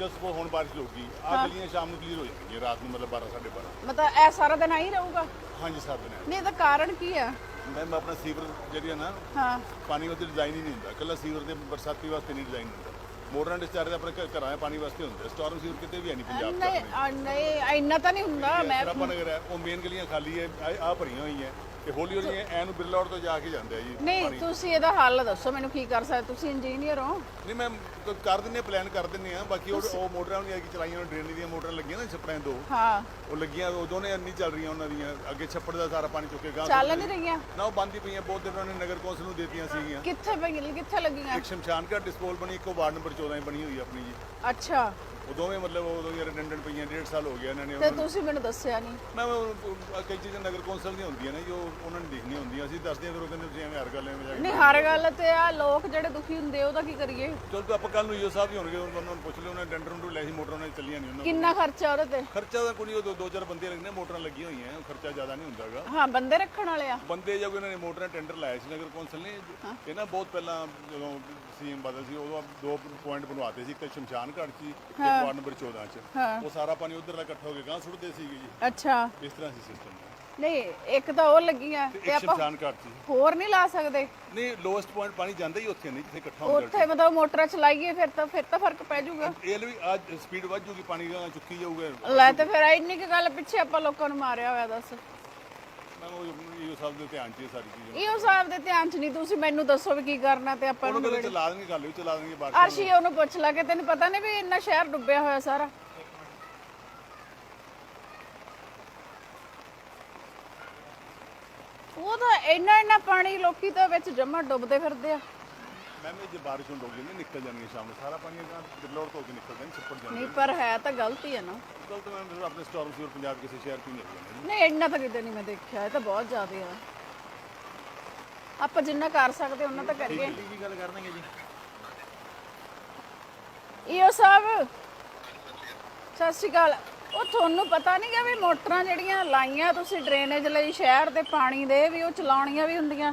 ਜਸ ਕੋ ਹੁਣ ਬਾਰਿਸ਼ ਹੋਊਗੀ ਆ ਗਲੀਆਂ ਸ਼ਾਮ ਨੂੰ ਕਲੀਅਰ ਹੋ ਜਾਣਗੀਆਂ ਰਾਤ ਨੂੰ ਮਤਲਬ 12 12:30 ਮਤਲਬ ਇਹ ਸਾਰਾ ਦਿਨ ਆਈ ਰਹੂਗਾ? ਹਾਂਜੀ ਸਰ ਦਿਨ ਨਹੀਂ ਇਹਦਾ ਕਾਰਨ ਕੀ ਆ? ਮੈਮ ਆਪਣਾ ਸੀਵਰ ਜਿਹੜੀ ਹੈ ਨਾ ਹਾਂ। ਪਾਣੀ ਵਾਸਤੇ ਡਿਜ਼ਾਈਨ ਹੀ ਨਹੀਂ ਹੁੰਦਾ। ਕੱਲਾ ਸੀਵਰ ਦੇ ਬਰਸਾਤੀ ਵਾਸਤੇ ਨਹੀਂ ਡਿਜ਼ਾਈਨ ਹੁੰਦਾ। ਮੋਟਰਾਂ ਡਿਸਚਾਰਜ ਆਪਣੇ ਘ- ਘਰਾਂ ਦੇ ਪਾਣੀ ਵਾਸਤੇ ਹੁੰਦੇ। ਸਟਾਰਮ ਸੀਵਰ ਕਿਤੇ ਵੀ ਹੈ ਨਹੀਂ ਪੰਜਾਬ 'ਚ ਨਹੀਂ ਆ, ਨਹੀਂ ਇੰਨਾ ਤਾਂ ਨਹੀਂ ਹੁੰਦਾ ਮੈਂ ਸਰਾਪਾ ਨਗਰ ਹੈ ਉਹ ਮੇਨ ਗਲੀਆਂ ਖਾਲੀ ਹੈ ਆ ਭਰੀਆਂ ਹੋਈਆਂ। ਤੇ ਹੌਲੀ ਹੌਲੀ ਐ ਨੂੰ ਬਿਰਲਾ ਰੋਡ ਤੋਂ ਜਾ ਕੇ ਜਾਂਦੇ ਆ ਜੀ ਨਹੀਂ ਤੁਸੀਂ ਇਹਦਾ ਹੱਲ ਦੱਸੋ ਮੈਨੂੰ ਕੀ ਕਰ ਸਕਦੇ? ਤੁਸੀਂ ਇੰਜੀਨੀਅਰ ਹੋ? ਨਹੀਂ ਮੈਂ ਕਰ ਦਿੰਨੇ ਪਲਾਨ ਕਰ ਦਿੰਨੇ ਆ। ਬਾਕੀ ਉਹ ਉਹ ਮੋਟਰਾਂ ਨਹੀਂ ਆ ਕਿ ਚਲਾਈਆਂ ਡਰੇਨ ਦੀਆਂ ਮੋਟਰਾਂ ਲੱਗੀਆਂ ਨਾ ਛੱਪੜਾਂ ਦੋ। ਹਾਂ। ਉਹ ਲੱਗੀਆਂ ਉਹ ਦੋਨੇ ਨਹੀਂ ਚੱਲ ਰਹੀਆਂ ਉਹਨਾਂ ਦੀਆਂ ਅੱਗੇ ਛੱਪੜ ਦਾ ਸਾਰਾ ਪਾਣੀ ਚੁੱਕੇ ਗਾਂ ਚੱਲ ਨਹੀਂ ਰਹੀਆਂ? ਨਾ ਉਹ ਬੰਦ ਪਈਆਂ ਬਹੁਤ ਦਿਨ ਉਹਨਾਂ ਨੇ ਨਗਰ ਕੌਂਸਲ ਨੂੰ ਦੇਤੀਆਂ ਸੀਗੀਆਂ। ਕਿੱਥੇ ਪਈ ਕਿੱਥੇ ਲੱਗੀਆਂ? ਇੱਕ ਸ਼ਮਸ਼ਾਨ ਘਾਟ ਡਿਸਪੋਲ ਬਣੀ ਇੱਕੋ ਵਾਰਡ ਨੰਬਰ 14 ਬਣੀ ਹੋਈ ਆਪਣੀ ਜੀ। ਅੱਛਾ। ਉਹ ਦੋਵੇਂ ਮਤਲਬ ਉਹ ਰਿਡੰਡੈਂਟ ਪਈਆਂ ਡੇਢ ਸਾਲ ਹੋ ਗਿਆ ਇਹਨਾਂ ਨੇ ਤੇ ਤੁਸੀਂ ਮੈਨੂੰ ਦੱਸਿਆ ਨਹੀਂ। ਮੈਂ ਉਹ- ਕਈ ਚੀਜ਼ਾਂ ਨਗਰ ਕੌਂਸਲ ਦੀਆਂ ਹੁੰਦੀਆਂ ਨੇ ਜੋ ਉਹਨਾਂ ਨੇ ਦੇਖਣੀਆਂ ਹੁੰਦੀਆਂ। ਅਸੀਂ ਦੱਸਦੇ ਹਾਂ ਫਿਰ ਉਹ ਕਹਿੰਦੇ ਤੁਸੀਂ ਐਵੇਂ ਹਰ ਗੱਲ ਐਵੇਂ ਜਾ ਨਹੀਂ ਹਰ ਗੱਲ ਤੇ ਆ ਲੋਕ ਜਿਹੜੇ ਦੁਖੀ ਹੁੰਦੇ ਉਹਦਾ ਕੀ ਕਰੀਏ? ਚਲ ਤਾਂ ਆਪਾਂ ਕੱਲ ਨੂੰ ਯੋ ਸਾਹਿਬ ਹੀ ਹੋਣਗੇ ਉਹਨਾਂ ਨੂੰ ਪੁੱਛ ਲਿਓ ਉਹਨਾਂ ਨੇ ਡੰਡਰ ਨੂੰ ਲੈ ਸੀ ਮੋਟਰਾਂ ਨੇ ਚੱਲੀਆਂ ਨਹੀਂ ਉਹਨਾਂ ਕਿੰਨਾ ਖਰਚਾ ਉਹਦੇ ਤੇ? ਖਰਚਾ ਤਾਂ ਕੋਈ ਉਹ ਦੋ- ਦੋ ਚਾਰ ਬੰਦੇ ਲੱਗਣੇ ਮੋਟਰਾਂ ਲੱਗੀਆਂ ਹੋਈਆਂ ਉਹ ਖਰਚਾ ਜ਼ਿਆਦਾ ਨਹੀਂ ਹੁੰਦਾਗਾ। ਹਾਂ ਬੰਦੇ ਰੱਖਣ ਵਾਲੇ ਆ। ਬੰਦੇ ਜਦ ਉਹਨਾਂ ਨੇ ਮੋਟਰਾਂ ਟੈਂਡਰ ਲਾਇਆ ਸੀ ਨਗਰ ਕੌਂਸਲ ਨੇ ਇਹ ਨਾ ਬਹੁਤ ਪਹਿਲਾਂ ਜਦੋਂ ਸੀਐਮ ਬਦਲ ਸੀ ਉਦੋਂ ਦੋ ਪੁਆਇੰਟ ਬਣਵਾਤੇ ਸੀ ਇੱਕ ਤਾਂ ਸ਼ਮਸ਼ਾਨ ਘਾਟ 'ਚ ਇੱਕ ਵਾਰਡ ਨੰਬਰ 14 'ਚ। ਉਹ ਸਾਰਾ ਪਾਣੀ ਉਧਰ ਦਾ ਇਕੱਠਾ ਹੋ ਕੇ ਗਾਂ ਸੁੱਟਦੇ ਸੀਗੇ ਜੀ। ਅੱਛਾ। ਇਸ ਤਰ੍ਹਾਂ ਸੀ ਸਿਸਟਮ ਨਹੀਂ ਇੱਕ ਤਾਂ ਉਹ ਲੱਗੀਆਂ ਤੇ ਤੇ ਆਪਾਂ ਸ਼ਮਸ਼ਾਨ ਘਾਟ 'ਚ। ਹੋਰ ਨਹੀਂ ਲਾ ਸਕਦੇ। ਨਹੀਂ ਲੋਐਸਟ ਪੁਆਇੰਟ ਪਾਣੀ ਜਾਂਦਾ ਹੀ ਉੱਥੇ ਨਹੀਂ ਜਿੱਥੇ ਇਕੱਠਾ ਹੁੰਦਾ ਉੱਥੇ ਮਤਲਬ ਮੋਟਰਾਂ ਚਲਾਈਏ ਫਿਰ ਤਾਂ ਫਿਰ ਤਾਂ ਫ਼ਰਕ ਪੈ ਜਾਊਗਾ। ਇਹ ਲਈ ਅੱਜ ਸਪੀਡ ਵੱਧ ਜੂਗੀ ਪਾਣੀ ਚੁੱਕੀ ਜਾਊਗਾ। ਲੈ ਤੇ ਫਿਰ ਇੰਨੀ ਕੁ ਗੱਲ ਪਿੱਛੇ ਆਪਾਂ ਲੋਕਾਂ ਨੂੰ ਮਾਰਿਆ ਹੋਇਆ ਦੱਸ। ਮੈਂ ਉਹ ਇਹ ਸਭ ਦੇ ਧਿਆਨ 'ਚ ਇਹ ਸਾਰੀ ਚੀਜ਼ਾਂ। ਇਹੋ ਸਾਹਿਬ ਦੇ ਧਿਆਨ ਚ ਨਹੀਂ ਤੁਸੀਂ ਮੈਨੂੰ ਦੱਸੋ ਵੀ ਕੀ ਕਰਨਾ ਤੇ ਆਪਾਂ ਉਹਨੂੰ ਨੂੰ ਕਹਿੰਦੇ ਚਲਾ ਦੇਣਗੇ ਗੱਲ ਵੀ ਚਲਾ ਦੇਣਗੇ ਬਾਕੀ ਅਰਸ਼ੀ ਉਹਨੂੰ ਪੁੱਛ ਲਾ ਕਿ ਤੈਨੂੰ ਪਤਾ ਨਹੀਂ ਵੀ ਇੰਨਾ ਸ਼ਹਿਰ ਡੁੱਬਿਆ ਹੋਇਆ ਸਾਰਾ। ਉਹ ਤਾਂ ਇੰਨਾ ਇੰਨਾ ਪਾਣੀ ਲੋਕੀ ਤਾਂ ਵਿੱਚ ਜਮਾ ਡੁੱਬਦੇ ਫਿਰਦੇ ਆ। ਮੈਂ ਜੇ ਬਾਰਿਸ਼ ਹੁੰਦੀ ਹੋਗੀ ਨਿਕਲ ਜਾਣਗੇ ਸ਼ਾਮ ਨੂੰ। ਸਾਰਾ ਪਾਣੀ ਅਗਾਂ ਬਿਰਲੋੜ ਤੋਂ ਕੇ ਨਿਕਲਦਾ ਨਹੀਂ ਛੱਪੜ ਜਾਂਦਾ ਨਹੀਂ ਪਰ ਹੈ ਤਾਂ ਗਲਤੀ ਹੈ ਨਾ। ਗਲਤ ਮੈਂ ਫਿਰ ਆਪਣੇ ਸਟਾਰਮ ਸੀਵਰ ਪੰਜਾਬ ਕਿਸੇ ਸ਼ਹਿਰ ਤੋਂ ਨਹੀਂ ਲੱਗਦਾ ਨਹੀਂ ਇੰਨਾ ਤਾਂ ਕਿਤੇ ਨਹੀਂ ਮੈਂ ਦੇਖਿਆ ਇਹ ਤਾਂ ਬਹੁਤ ਜ਼ਿਆਦਾ ਆ। ਆਪਾਂ ਜਿੰਨਾ ਕਰ ਸਕਦੇ ਉਹਨਾਂ ਤਾਂ ਕਰੀਏ। ਕੀ ਗੱਲ ਕਰਨਗੇ ਜੀ। ਈਓ ਸਾਹਿਬ ਸਤਿ ਸ਼੍ਰੀ ਅਕਾਲ। ਉਹ ਤੁਹਾਨੂੰ ਪਤਾ ਨਹੀਂ ਕਿ ਵੀ ਮੋਟਰਾਂ ਜਿਹੜੀਆਂ ਲਾਈਆਂ ਤੁਸੀਂ ਡਰੇਨੇਜ ਲਈ ਸ਼ਹਿਰ ਦੇ ਪਾਣੀ ਦੇ ਵੀ ਉਹ ਚਲਾਉਣੀਆਂ ਵੀ ਹੁੰਦੀਆਂ।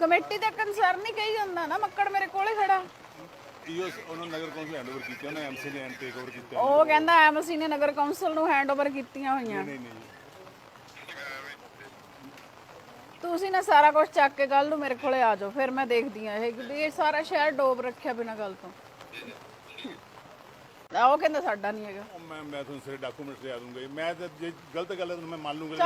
ਕਮੇਟੀ ਦਾ ਕੰਸਰਨ ਹੀ ਕਹੀ ਜਾਂਦਾ ਨਾ ਮੱਕੜ ਮੇਰੇ ਕੋਲੇ ਖੜਾ। ਇਹੋ ਉਹਨਾਂ ਨਗਰ ਕੌਂਸਲ ਹੈਂਡਓਵਰ ਕੀਤੀ ਉਹਨਾਂ ਐਮਸੀ ਨੇ ਟੇਕ ਓਵਰ ਕੀਤਾ। ਉਹ ਕਹਿੰਦਾ ਐਮਸੀ ਨੇ ਨਗਰ ਕੌਂਸਲ ਨੂੰ ਹੈਂਡਓਵਰ ਕੀਤੀਆਂ ਹੋਈਆਂ। ਨਹੀਂ ਨਹੀਂ ਤੁਸੀਂ ਨਾ ਸਾਰਾ ਕੁਝ ਚੱਕ ਕੇ ਕੱਲ ਨੂੰ ਮੇਰੇ ਕੋਲੇ ਆ ਜਾਓ ਫਿਰ ਮੈਂ ਦੇਖਦੀ ਆ ਇਹ ਵੀ ਇਹ ਸਾਰਾ ਸ਼ਹਿਰ ਡੋਬ ਰੱਖਿਆ ਬਿਨਾਂ ਗੱਲ ਤੋਂ। ਆ ਉਹ ਕਹਿੰਦਾ ਸਾਡਾ ਨਹੀਂ ਹੈਗਾ। ਉਹ ਮੈਂ ਮੈਂ ਤੁਹਾਨੂੰ ਸਾਰੇ ਡਾਕੂਮੈਂਟਸ ਲਿਆ ਦੂੰਗਾ ਜੀ। ਮੈਂ ਤਾਂ ਜੇ ਗਲਤ ਗੱਲ ਹੈ ਤਾਂ ਮੈਂ ਮੰਨ ਲੂੰਗਾ ਚਲੋ